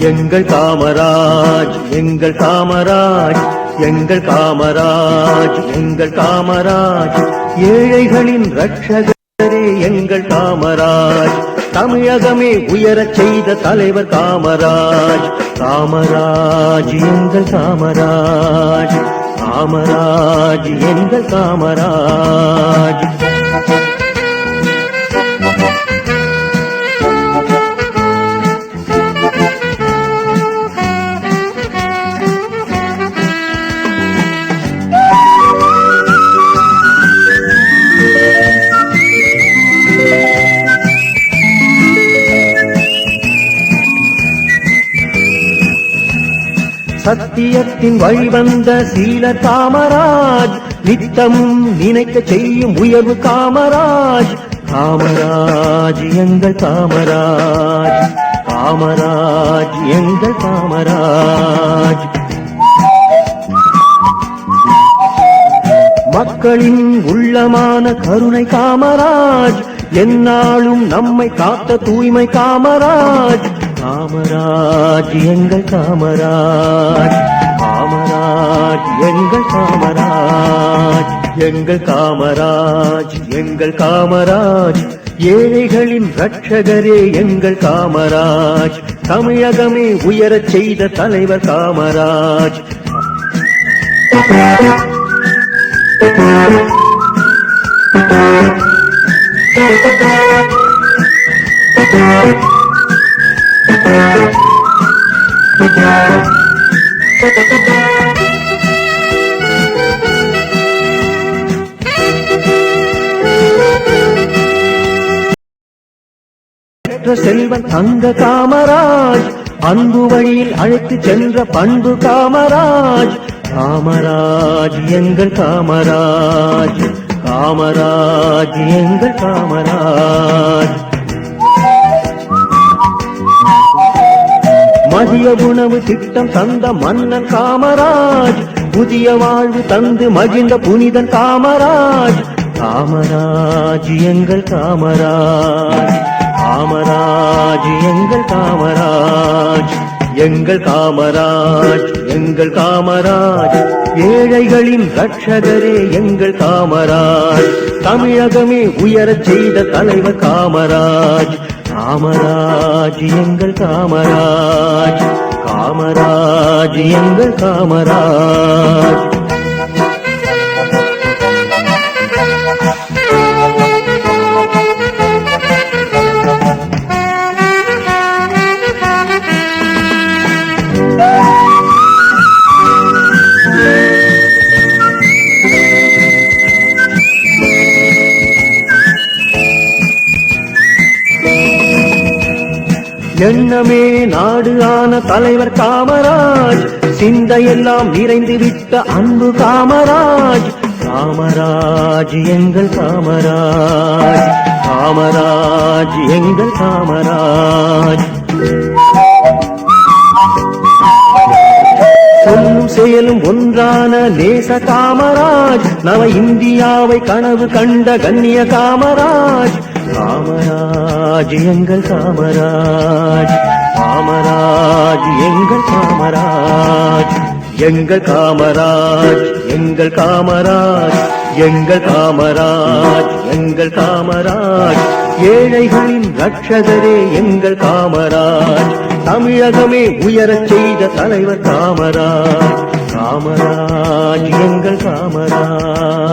எங்கள் காமராஜ் எங்கள் காமராஜ் எங்கள் காமராஜ் எங்கள் காமராஜ். ஏழைகளின் ரட்சகரே எங்கள் காமராஜ். தமிழகமே உயரச் செய்த தலைவர் காமராஜ். காமராஜ் எங்கள் காமராஜ். காமராஜ் எங்கள் காமராஜ். சத்தியத்தின் வழிவந்த சீல காமராஜ் நித்தமும் நினைக்க செய்யும் உயர்வு காமராஜ். காமராஜ் எங்கள் காமராஜ் காமராஜ் எங்கள் காமராஜ். மக்களின் உள்ளமான கருணை காமராஜ் என்னாலும் நம்மை காத்த தூய்மை காமராஜ். காமராஜ் எங்கள் காமராஜ். காமராஜ் எங்கள் காமராஜ் எங்கள் காமராஜ். எங்கள் காமராஜ் ஏழைகளின் ரட்சகரே எங்கள் காமராஜ். தமிழகமே உயரச் செய்த தலைவர் காமராஜ். பெற்ற செல்வன் தங்க காமராஜ் அன்பு வழியில் அழைத்து சென்ற பண்பு காமராஜ். காமராஜ் எங்கள் காமராஜ். காமராஜ் எங்கள் காமராஜ். திட்டம் தந்த மன்னன் காமராஜ். புதிய வாழ்வு தந்து மகிழ்ந்த புனிதன் காமராஜ். காமராஜ் எங்கள் காமராஜ். காமராஜ் எங்கள் காமராஜ். எங்கள் காமராஜ் எங்கள் காமராஜ். ஏழைகளின் ரட்சகரே எங்கள் காமராஜ். தமிழகமே உயரச் செய்த தலைவர் காமராஜ். காமராஜ் எங்கள் காமராஜ். காமராஜ் எங்கள் காமராஜ். எண்ணமே நாடு ஆன தலைவர் காமராஜ். சிந்தையெல்லாம் நிறைந்து விட்ட அன்பு காமராஜ். காமராஜ் எங்கள் காமராஜ். காமராஜ் எங்கள் காமராஜ். சொல்லும் செயலும் ஒன்றான நேச காமராஜ். நவ இந்தியாவை கனவு கண்ட கண்ணிய காமராஜ். காமராஜ் எங்கள் காமராஜ். காமராஜ் எங்கள் காமராஜ். எங்கள் காமராஜ் எங்கள் காமராஜ். எங்கள் காமராஜ் எங்கள் காமராஜ். ஏழைகளின் ரட்சகரே எங்கள் காமராஜ். தமிழகமே உயரச் செய்த தலைவர் காமராஜ். காமராஜ் எங்கள் காமராஜ்.